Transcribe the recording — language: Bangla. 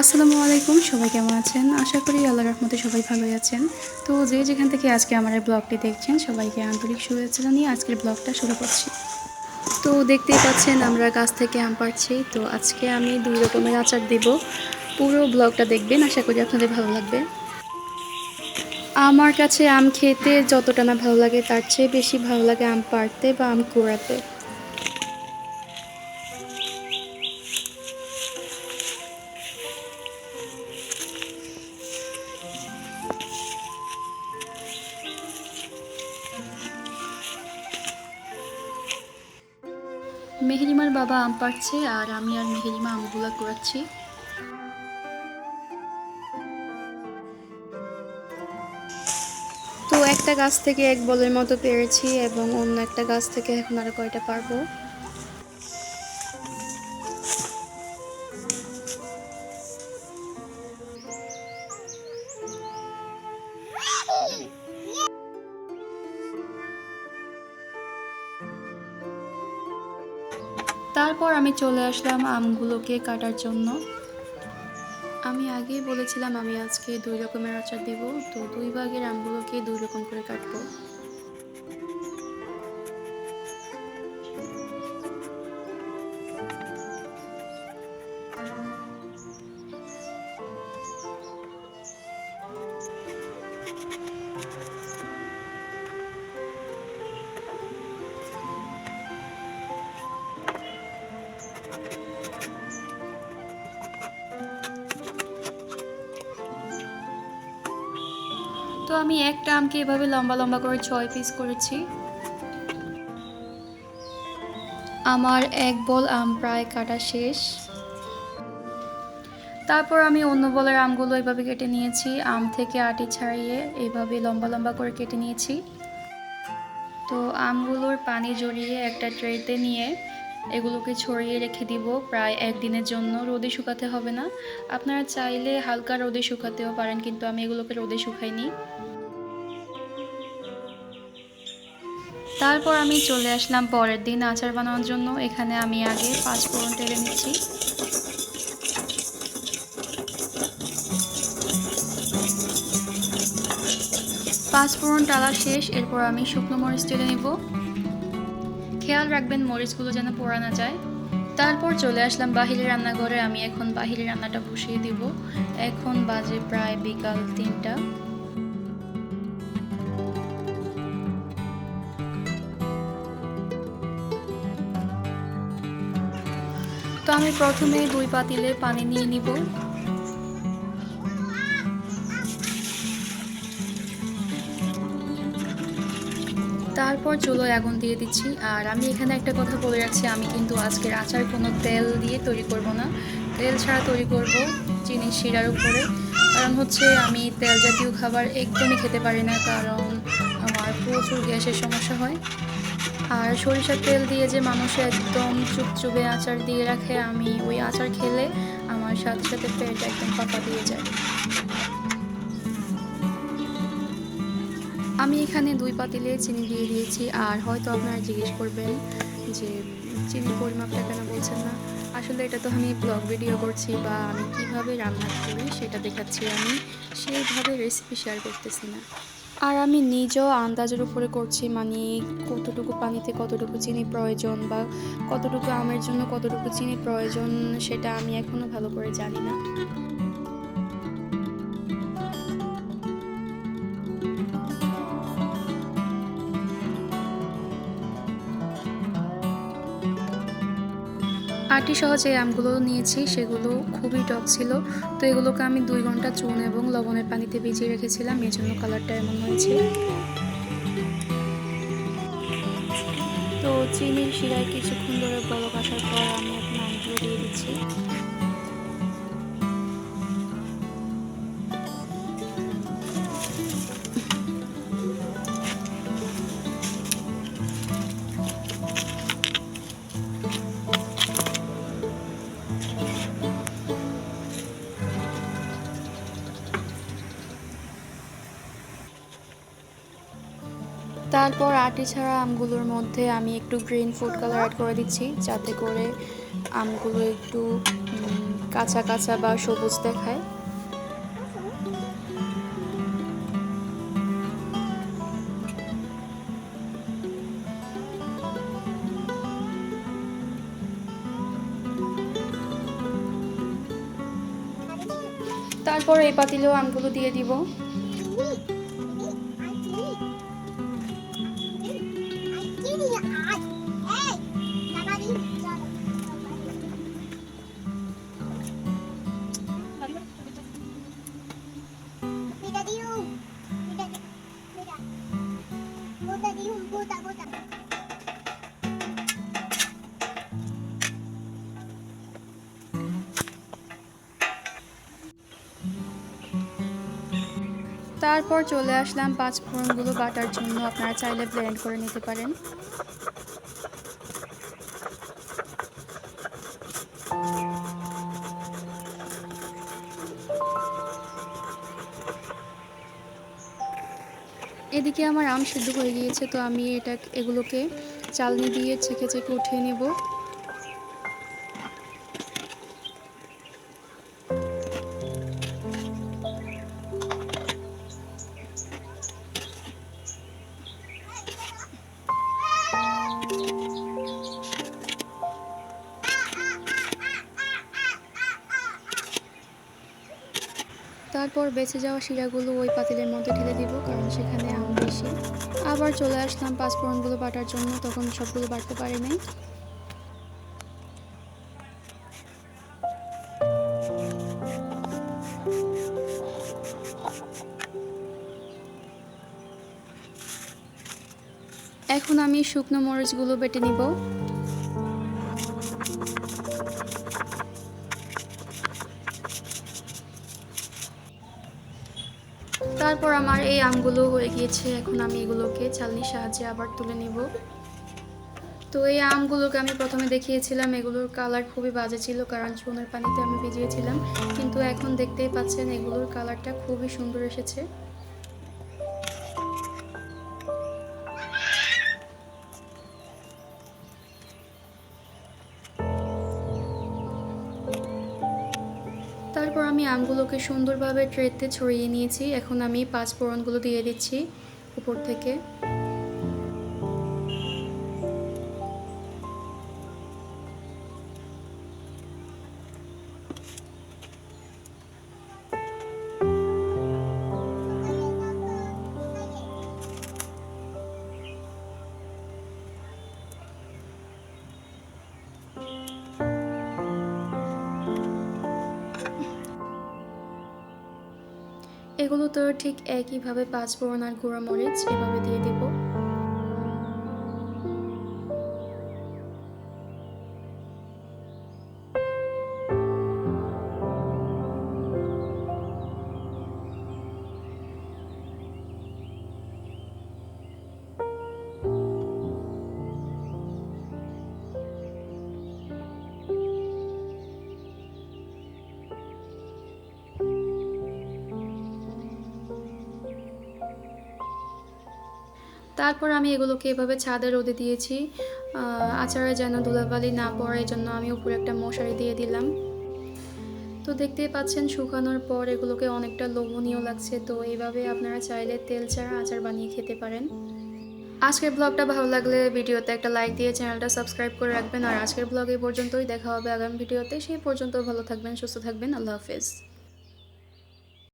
আসসালামু আলাইকুম, সবাই কেমন আছেন? আশা করি আল্লাহ রহমতে সবাই ভালোই আছেন। তো যে যেখান থেকে আজকে আমার এই ব্লগটি দেখছেন, সবাইকে আন্তরিক শুভেচ্ছা জানিয়ে আজকের ব্লগটা শুরু করছি। তো দেখতেই পাচ্ছেন আমরা গাছ থেকে আম পাড়ছি। তো আজকে আমি দুই রকমের আচার দেব। পুরো ব্লগটা দেখবেন, আশা করি আপনাদের ভালো লাগবে। আমার কাছে আম খেতে যতটা না ভালো লাগে, তার চেয়ে বেশি ভালো লাগে আম পাড়তে বা আম কুড়াতে। মেহেরিমার বাবা আম পাড়ছে আর আমি আর মেহেরিমা আমগুলো কুড়াচ্ছি। তো একটা গাছ থেকে এক বলের মতো পেরেছি এবং অন্য একটা গাছ থেকে এখন আরও কয়টা পারব? তারপর আমি চলে আসলাম আমগুলোকে কাটার জন্য। আমি আগেই বলেছিলাম আমি আজকে দুই রকমের আচার দেব। তো দুই ভাগের আমগুলোকে দুই রকম করে কাটবো। আমি একটা আমকে এভাবে লম্বা লম্বা করে ছয় পিস করেছি। আমার এক বল আম প্রায় কাটা শেষ। তারপর আমি অন্য বলের আমগুলো এভাবে কেটে নিয়েছি। আম থেকে আটি ছাড়িয়ে এইভাবে লম্বা লম্বা করে কেটে নিয়েছি। তো আমগুলোর পানি জড়িয়ে একটা ট্রেতে নিয়ে এগুলোকে ছড়িয়ে রেখে দিব। প্রায় একদিনের জন্য রোদে শুকাতে হবে না। আপনারা চাইলে হালকা রোদে শুকাতেও পারেন, কিন্তু আমি এগুলোকে রোদে শুকাইনি। তারপর আমি চলে আসলাম পরের দিন আচার বানানোর জন্য। এখানে আমি আগে পাঁচ ফোড়ন তেলে নিচ্ছি। পাঁচ ফোড়ন টালা শেষ, এরপর আমি শুকনো মরিচ তেলে নিব। খেয়াল রাখবেন মরিচগুলো যেন পোড়া না যায়। তারপর চলে আসলাম বাহিরে রান্নাঘরে। আমি এখন বাহিরে রান্নাটা বসিয়ে দিব। এখন বাজে প্রায় বিকাল তিনটা। তো আমি প্রথমে দুই পাতিলে পানি নিয়ে নিব। তারপর চুলোয় আগুন দিয়ে দিচ্ছি। আর আমি এখানে একটা কথা বলে রাখছি, আমি কিন্তু আজকের আচার কোনো তেল দিয়ে তৈরি করব না। তেল ছাড়া তৈরি করব চিনি শিরার উপরে। কারণ হচ্ছে আমি তেল জাতীয় খাবার একদমই খেতে পারি না, কারণ আমার প্রচুর গ্যাসের সমস্যা হয়। আর সরিষার তেল দিয়ে যে মানুষ একদম চুপচুপে আচার দিয়ে রাখে, আমি ওই আচার খেলে আমার সাথে সাথে পেট একদম পাপা দিয়ে যায়। আমি এখানে দুই পাতিলে চিনি দিয়ে দিয়েছি, আর হয়তো আপনারা জিজ্ঞেস করবেন যে, চিনির পরিমাপটা কেন বলছেন না? আসলে এটা তো আমি ব্লগ ভিডিও করছি বা আমি কীভাবে রান্না করি সেটা দেখাচ্ছি আমি, সেইভাবে রেসিপি শেয়ার করতেছি না। আর আমি নিজেও আন্দাজের উপরে করছি মানে কতটুকু পানিতে কতটুকু চিনি প্রয়োজন বা কতটুকু আমের জন্য কতটুকু চিনি প্রয়োজন সেটা আমি এখনও ভালো করে জানি না। আটি সহ যে আমগুলো নিয়েছি, সেগুলো খুবই টক ছিল। তো এগুলোকে আমি দুই ঘণ্টা চুন এবং লবণের পানিতে ভিজিয়ে রেখেছিলাম, এর জন্য কালারটা এমন হয়েছে। তো চিনির শিরায় কিছুক্ষণ ধরে বরফ আসার পর আমি এখন আমগুলো দিয়ে দিচ্ছি। তারপর আটি ছাড়া আমগুলোর মধ্যে আমি একটু গ্রিন ফুড কালার অ্যাড করে দিচ্ছি, যাতে করে আমগুলো একটু কাঁচা কাঁচা বা সবুজ দেখায়। তারপর এই পাতিলেও আমগুলো দিয়ে দিব। তারপর চলে আসলাম পাঁচ ফোড়নগুলো বাটার জন্য। আপনারা চাইলে ব্লেন্ড করে নিতে পারেন। এদিকে আমার আম সিদ্ধ হয়ে গিয়েছে, তো আমি এটা এগুলোকে চালনি দিয়ে ছেঁকে ছেঁকে উঠিয়ে নেব। তারপর বেঁচে যাওয়া শিরাগুলো ওই পাতিলের মধ্যে ঢেলে দিব, কারণ সেখানে আম বেশি। আবার চলে আসলাম পাঁচফোড়নগুলো বাটার জন্য, তখন সবগুলো বাটতে পারি নাই। এখন আমি শুকনো মরিচগুলো বেটে নিব। তারপর আমার এই আমগুলো হয়ে গিয়েছে। এখন আমি এগুলোকে চালনির সাহায্যে আবার তুলে নেব। তো এই আমগুলোকে আমি প্রথমে দেখিয়েছিলাম, এগুলোর কালার খুবই বাজে ছিল কারণ চুনের পানিতে আমি ভিজিয়েছিলাম। কিন্তু এখন দেখতেই পাচ্ছেন, এগুলোর কালারটা খুবই সুন্দর এসেছে। আমি আমগুলোকে সুন্দরভাবে ট্রেতে ছড়িয়ে নিয়েছি। এখন আমি পাঁচ ফোড়নগুলো দিয়ে দিচ্ছি উপর থেকে। এগুলো তো ঠিক একইভাবে পাঁচ ফোড়ন আর গুঁড়ো মরিচ এভাবে দিয়ে দেব। তারপর আমি এগুলোকে এভাবে ছাদে রোদে দিয়েছি। আচারে যেন ধুলাবালি না পড়ে, এই জন্য আমি উপরে একটা মশারি দিয়ে দিলাম। তো দেখতেই পাচ্ছেন, শুকানোর পর এগুলোকে অনেকটা লোভনীয় লাগছে। তো এইভাবে আপনারা চাইলে তেল ছাড়া আচার বানিয়ে খেতে পারেন। আজকের ব্লগটা ভালো লাগলে ভিডিওতে একটা লাইক দিয়ে চ্যানেলটা সাবস্ক্রাইব করে রাখবেন। আর আজকের ব্লগ এই পর্যন্তই। দেখা হবে আগামী ভিডিওতে। সেই পর্যন্ত ভালো থাকবেন, সুস্থ থাকবেন। আল্লাহ হাফেজ।